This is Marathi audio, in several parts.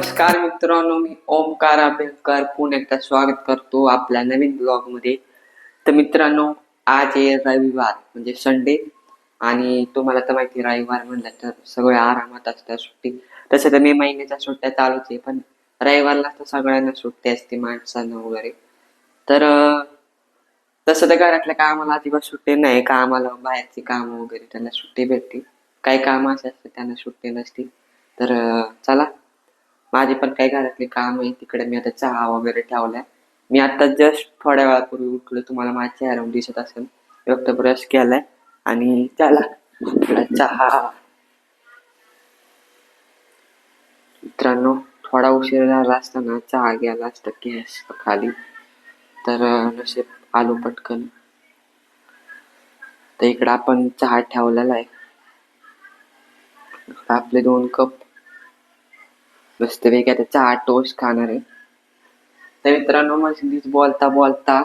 नमस्कार मित्रांनो मी ओमकार आंबेडकर. पुन्हा एकदा स्वागत करतो आपल्या नवीन ब्लॉगमध्ये. तर मित्रांनो आज आहे रविवार म्हणजे संडे आणि तुम्हाला तर माहिती रविवार म्हणलं तर सगळे आरामात असतात सुट्टी. तसं तर मे महिन्याच्या सुट्ट्या चालूच आहे पण रविवारला तर सगळ्यांना सुट्टी असते माणसांना वगैरे. तर तसं तर घरातल्या कामाला अजिबात सुट्टी नाही. कामाला बाहेरची कामं वगैरे त्यांना सुट्टी भेटते. काही कामं असे असतात त्यांना सुट्टी नसते. तर चला. माझी पण काही घरातली काम आहे. तिकडे मी आता चहा वगैरे ठेवलाय. मी आता जस्ट थोड्या वेळापूर्वी उठलो. तुम्हाला माझ्या चेहऱ्यावर दिसत असेल. फक्त ब्रश केलाय आणि चला आपला चहा. मित्रांनो थोडा उशीर झाला असताना चहा गेला असता गॅस खाली. तर अं, आलू आलो पटकन. तर इकडं आपण चहा ठेवलेला आहे. आपले दोन कप. मस्तपैकी आता चहा टोस्ट खाणार आहे. तर मित्रांनो मधीच बोलता बोलता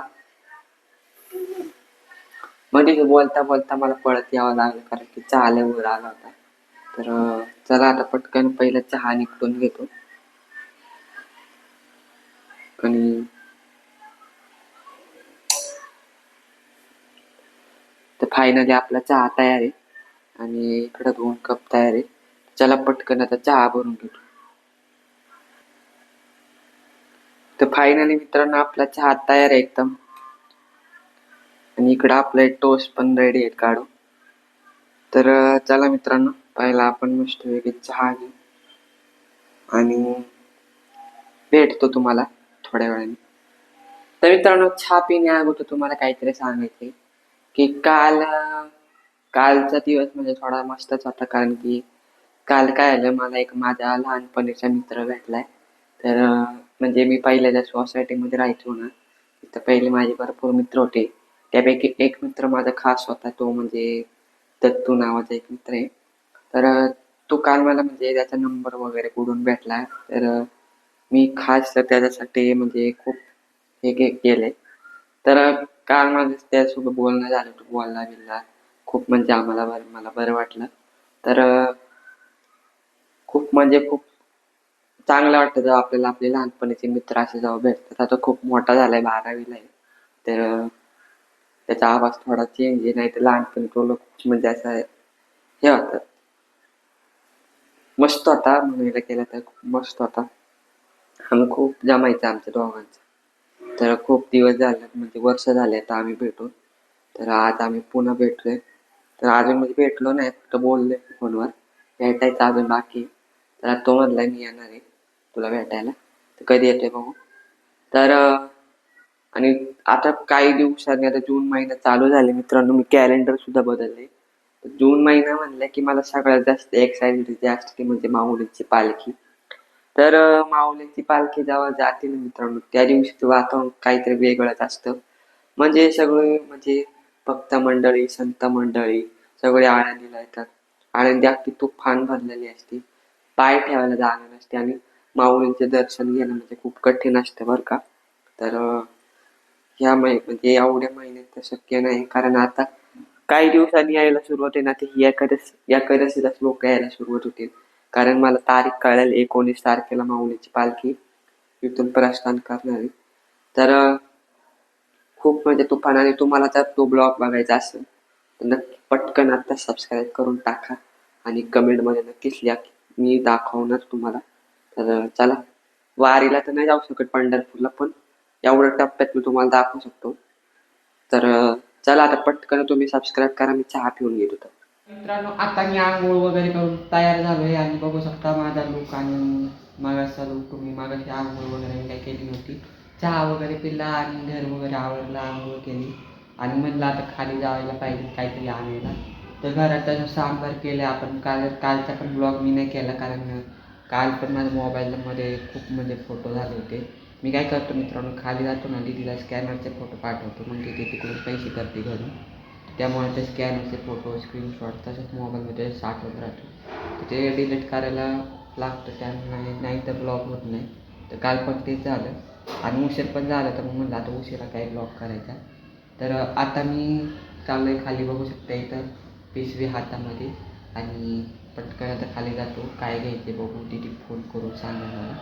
मधीच बोलता बोलता मला पळत यावं लागलं कारण की चहा लय वर आला होता. तर चला आता पटकन पहिला चहा निपटून घेतो. आणि तर फायनली आपला चहा तयार आहे. आणि इकडं दोन कप तयार आहे. चला पटकन आता चहा भरून घेतो. फायनली मित्रांनो आपला चहा तयार आहे एकदम. आणि इकडं आपलं टोस्ट पण रेडी आहेत काढू तर चला मित्रांनो पहिला आपण मस्त वेगळी चहा घेऊ. आणि भेटतो तुम्हाला थोड्या वेळाने. तर मित्रांनो चहा पिण्या अगोदर तुम्हाला काहीतरी सांगायचे की काल कालचा दिवस म्हणजे थोडा मस्तच होता कारण की काल काय आलं मला एक माझा लहानपणीचा मित्र भेटलाय. तर म्हणजे मी पहिल्या ज्या सोसायटीमध्ये राहायचो ना तिथं पहिले माझे भरपूर मित्र होते. त्यापैकी एक मित्र माझा खास होता तो म्हणजे दत्तू नावाचा एक मित्र आहे. तर तो काल मला म्हणजे त्याचा नंबर वगैरे कुठून भेटला तर मी खास तर त्याच्यासाठी म्हणजे खूप हे केले तर काल माझं त्यासोबत बोलणं झालं तो बोलला बिलला. खूप म्हणजे आम्हाला मला बरं वाटलं. तर खूप म्हणजे खूप चांगलं वाटतं जेव्हा आपल्याला आपले लहानपणीचे मित्र असे जेव्हा भेटतात. आता खूप मोठा झालाय बारावीला आहे. तर त्याचा आवाज थोडा चेंज आहे नाही तर लहानपणी तो लोक म्हणजे असं हे होतं. मस्त होता म्हणायला केला तर खूप मस्त होता. आम्ही खूप जमायचं आमच्या दोघांचं. तर खूप दिवस झाले म्हणजे वर्ष झाले आता आम्ही भेटून. तर आज आम्ही पुन्हा भेटलोय. तर अजून म्हणजे भेटलो नाही फक्त बोलले फोनवर. भेटायचं अजून बाकी तर तो म्हणलाय मी येणार आहे. तुला भेटायला. तर कधी येतोय बघू. तर आणि आता काही दिवसांनी आता जून महिना चालू झाले मित्रांनो मी कॅलेंडर सुद्धा बदलले. तर जून महिना म्हणलं की मला सगळ्यात जास्त एक्साइटेड जे असते ते म्हणजे माऊलीची पालखी. तर माऊलीची पालखी जेव्हा जाते ना मित्रांनो त्या दिवशीचं वातावरण काहीतरी वेगळंच असतं. म्हणजे सगळे म्हणजे भक्त मंडळी संत मंडळी सगळे आळंदीला येतात. आळंदी अगदी तुफान भरलेली असते. पाय ठेवायला जागा नसते आणि माऊलींचे दर्शन घेणं म्हणजे खूप कठीण असतं बरं का. तर ह्या महि म्हणजे एवढ्या महिन्यात तर शक्य नाही. कारण आता काही दिवसांनी यायला सुरुवात आहे ना ते ही एकादश लोक यायला सुरुवात होतील. कारण मला तारीख कळेल एकोणीस तारखेला माऊलीची पालखी इथून प्रस्थान करणार. आहे तर खूप म्हणजे तुफान आणि तुम्हाला जर तो ब्लॉग बघायचा असेल तर नक्की पटकन आता सबस्क्राईब करून टाका आणि कमेंटमध्ये नक्कीच लिहा मी दाखवणार तुम्हाला तर चला. वारीला तर नाही जाऊ शकत पंढरपूरला पण एवढ्या टप्प्यात मी तुम्हाला दाखवू शकतो. तर चला आता पटकन तुम्ही सबस्क्राईब करा मी चहा पिऊन घेत होतो मित्रांनो आता मी आंघोळ वगैरे करून तयार झालोय आणि बघू शकता माझा लुक आणि मागासचा लुक तुम्ही मागाशी आंघोळ वगैरे काय केली होती. चहा वगैरे पिला आणि घर वगैरे आवरला आंघोळ केली. आणि म्हणलं आता खाली जायला पाहिजे काहीतरी आणायला. तर घरात त्याचं सांबार केलं आपण काल कालचा पण ब्लॉग मी नाही केला कारण काल पण माझ्या मोबाईलमध्ये खूप म्हणजे फोटो झाले होते. मी काय करतो मित्रांनो खाली जातो ना दीदीला स्कॅनरचे फोटो पाठवतो. मग तिथे तिकडून पैसे करते घरून. त्यामुळे ते स्कॅनरचे फोटो स्क्रीनशॉट तसंच मोबाईलमध्ये साठवत राहतो. तर ते डिलीट करायला लागतं त्यामुळे नाही तर ब्लॉक होत नाही. तर काल पण तेच झालं. आणि उशीर पण झालं तर मग म्हणलं आता उशिरा काही ब्लॉक करायचा? तर आता मी चाललं आहे खाली बघू शकता इथं पिशवी हातामध्ये. आणि पटकन आता खाली जातो. काय घ्यायचे बघू तिथे फोन करून सांगा मला.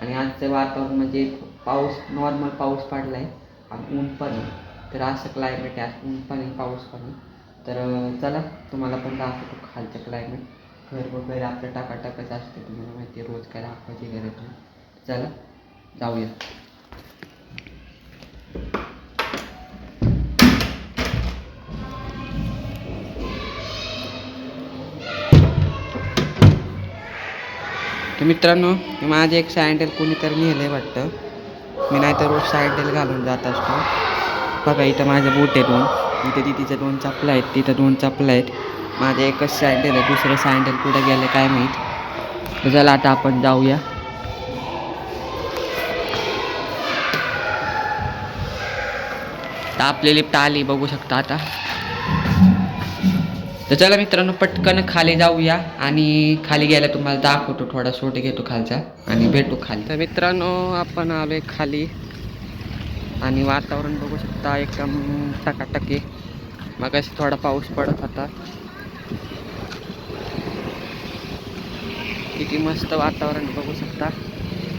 आणि आजचं वातावरण म्हणजे पाऊस नॉर्मल पाऊस पडला आहे आणि ऊन पण आहे. तर असं क्लायमेट आहे. असं ऊन पण आहे पाऊस पण आहे. तर चला तुम्हाला पण दाखवतो खालचं क्लायमेट घर वगैरे आपलं टाकाटाकच असते तुम्हाला माहिती आहे रोज काय दाखवायची गरज नाही. चला जाऊया. तर मित्रांनो माझे एक सँडल कोणीतरी नेलं आहे वाटतं. मी नाहीतर रोज सँडल घालून जात असतो. बघा इथं माझे बूट आहे दोन. इथे तिथे दोन चपला आहेत तिथं दोन चपलं आहेत. माझे एकच सँडल आहे दुसरं सँडल कुठं गेलं काय माहीत. तर चला आता आपण जाऊया. आपली लिफ्ट आली बघू शकता आता. तर चला मित्रांनो पटकन खाली जाऊया आणि खाली गेल्या तुम्हाला दाखवतो थोडा शोट घेतो खालचा आणि भेटू खाली. तर मित्रांनो आपण आलोय खाली आणि वातावरण बघू शकता एकदम टकाटके. मग थोडा पाऊस पडत होता. किती मस्त वातावरण बघू शकता.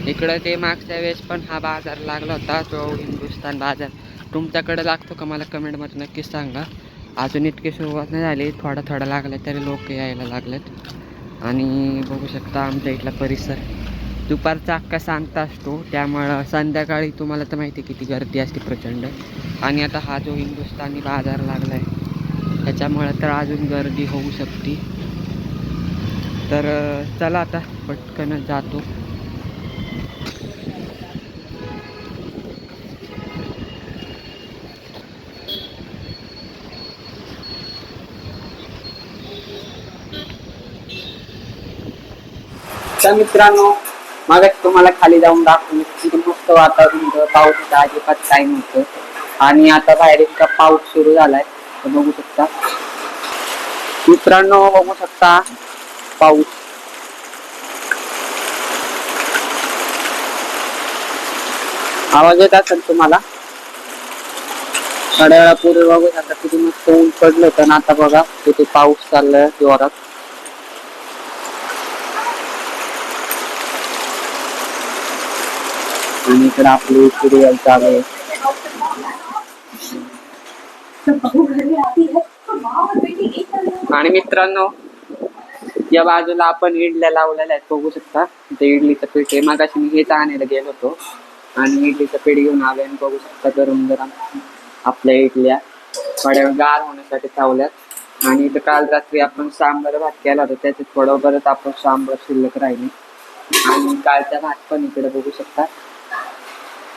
इकडं ते मागच्या वेळेस पण हा बाजार लागला होता तो हिंदुस्तान बाजार. तुमच्याकडे लागतो का? मला कमेंटमध्ये नक्कीच सांगा. अजून इतकी सुरुवात नाही झाली. थोडा थोडा लागला तरी लोक यायला लागलेत. आणि बघू शकता आमच्या इथला परिसर. दुपारचा अख्खा सांगता असतो. त्यामुळं संध्याकाळी तुम्हाला तर माहिती आहे किती गर्दी असते प्रचंड. आणि आता हा जो हिंदुस्थानी बाजार लागला आहे त्याच्यामुळं तर अजून गर्दी होऊ शकते. तर चला आता पटकन जातो. तर मित्रांनो मग तुम्हाला खाली जाऊन दाखवून किती मस्त वातावरण होतं. पावसाचं अजिबात काही नव्हतं. आणि आता बाहेर इतका पाऊस सुरू झालाय. तर बघू शकता. मित्रांनो बघू शकता पाऊस. आवाज येत असेल तुम्हाला? थोड्या वेळापूर्वी बघू शकता किती मस्त ऊन पडलं होतं. आणि आता बघा किती पाऊस चाललाय जोरात. आणि इकडे आपली सिरियल चालू आहे. आणि मित्रांनो या बाजूला आपण इडल्या लावलेल्या आहेत. बघू शकता ते इडलीचं पीठ आहे. मग मी हेच आणायला गेलो होतो. आणि इडलीचं पीठ घेऊन आलो आणि बघू शकता गरम गरम आपल्या इडल्या थोड्या गार होण्यासाठी ठेवल्यात आणि इथं काल रात्री आपण सांबर भात केला होता. त्याच्यात थोडं बरंच आपण सांबर शिल्लक राहिली. आणि कालचा भात पण इकडे बघू शकता.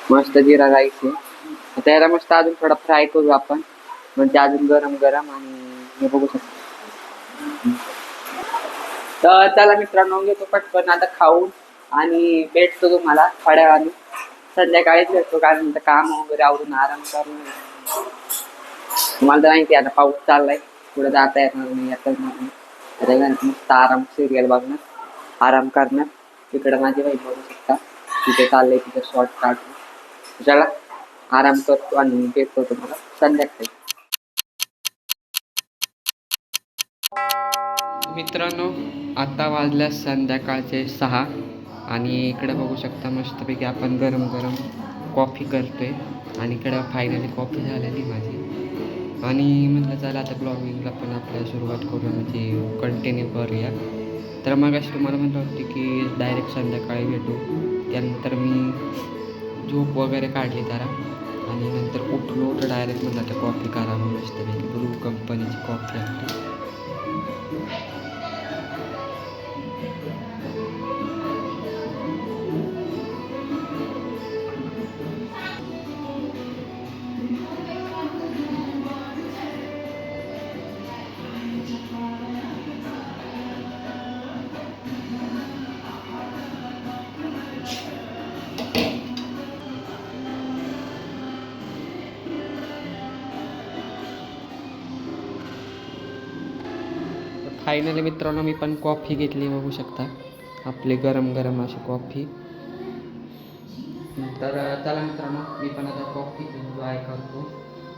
मस्त जिरा राईस आहे. त्याला मस्त अजून थोडा फ्राय करू आपण. म्हणजे अजून गरम गरम आणि हे बघू शकतो. तर चला मित्रांनो घेतो पटकन. आता खाऊन आणि भेटतो तुम्हाला थोड्या वेळाने संध्याकाळीच भेटतो कारण काम वगैरे आवरून आराम करून. तुम्हाला तर माहिती आता पाऊस चाललाय. पुढे जाता येणार नाही येता येणार नाही. मस्त आराम सिरियल बघणार आराम करणार तिकडे माझी वाईफ बघू शकता. तिथे चाललंय तिथे शॉर्ट काढून चला आराम करतो आणि भेटतो तुम्हाला संध्याकाळी. मित्रांनो आता वाजल्या संध्याकाळचे सहा. आणि इकडे बघू शकता मस्तपैकी आपण गरम गरम कॉफी करतो आहे आणि इकडं फायनली कॉफी झालेली माझी. आणि म्हटलं चला आता ब्लॉगिंगला पण आपल्याला सुरुवात करूया म्हणजे कंटिन्यू करूया. तर मग अशी तुम्हाला म्हटलं होती की डायरेक्ट संध्याकाळी भेटू. त्यानंतर मी झोप वगैरे काढली जरा. आणि नंतर उठलो तर डायरेक्ट म्हटलं आता कॉफी करा मस्तपैकी ब्लू कंपनीची कॉफी आहे फायनली मित्रांनो मी पण कॉफी घेतली बघू शकता. आपली गरम गरम अशी कॉफी तर चला मित्रांनो मी पण आता कॉफी एन्जॉय करतो.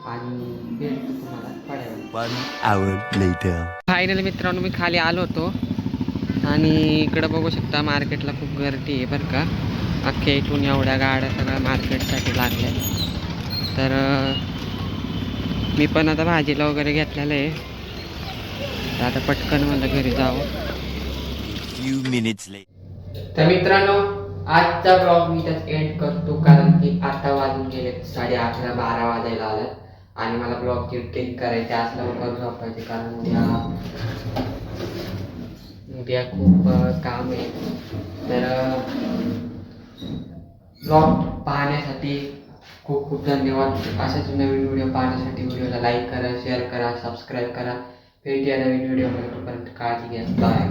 आणि भेटतो तुम्हाला. फायनली मित्रांनो मी खाली आलो होतो. आणि इकडं बघू शकता मार्केटला खूप गर्दी आहे बरं का. अख्ख्या इथून एवढ्या गाड्या सगळ्या मार्केटसाठी लागल्या. तर मी पण आता भाजीला वगैरे घेतलेलं आहे. तर आता पटकन मला घरी जावं. Few minutes later. तर मित्रांनो आजचा ब्लॉग मी त्यात एंड करतो कारण की आता वाजून गेले साडे अकरा बारा वाजायला आलं. आणि मला ब्लॉग एडिटिंग करायचे आज लवकर झोपायचे कारण उद्या उद्या खूप काम आहे. तर ब्लॉग पाहण्यासाठी खूप खूप धन्यवाद. अशाच नवीन व्हिडिओ पाहण्यासाठी व्हिडिओला लाईक करा शेअर करा सबस्क्राईब करा. भेटूया नवीन व्हिडिओमध्ये तोपर्यंत काळजी घ्या. बाय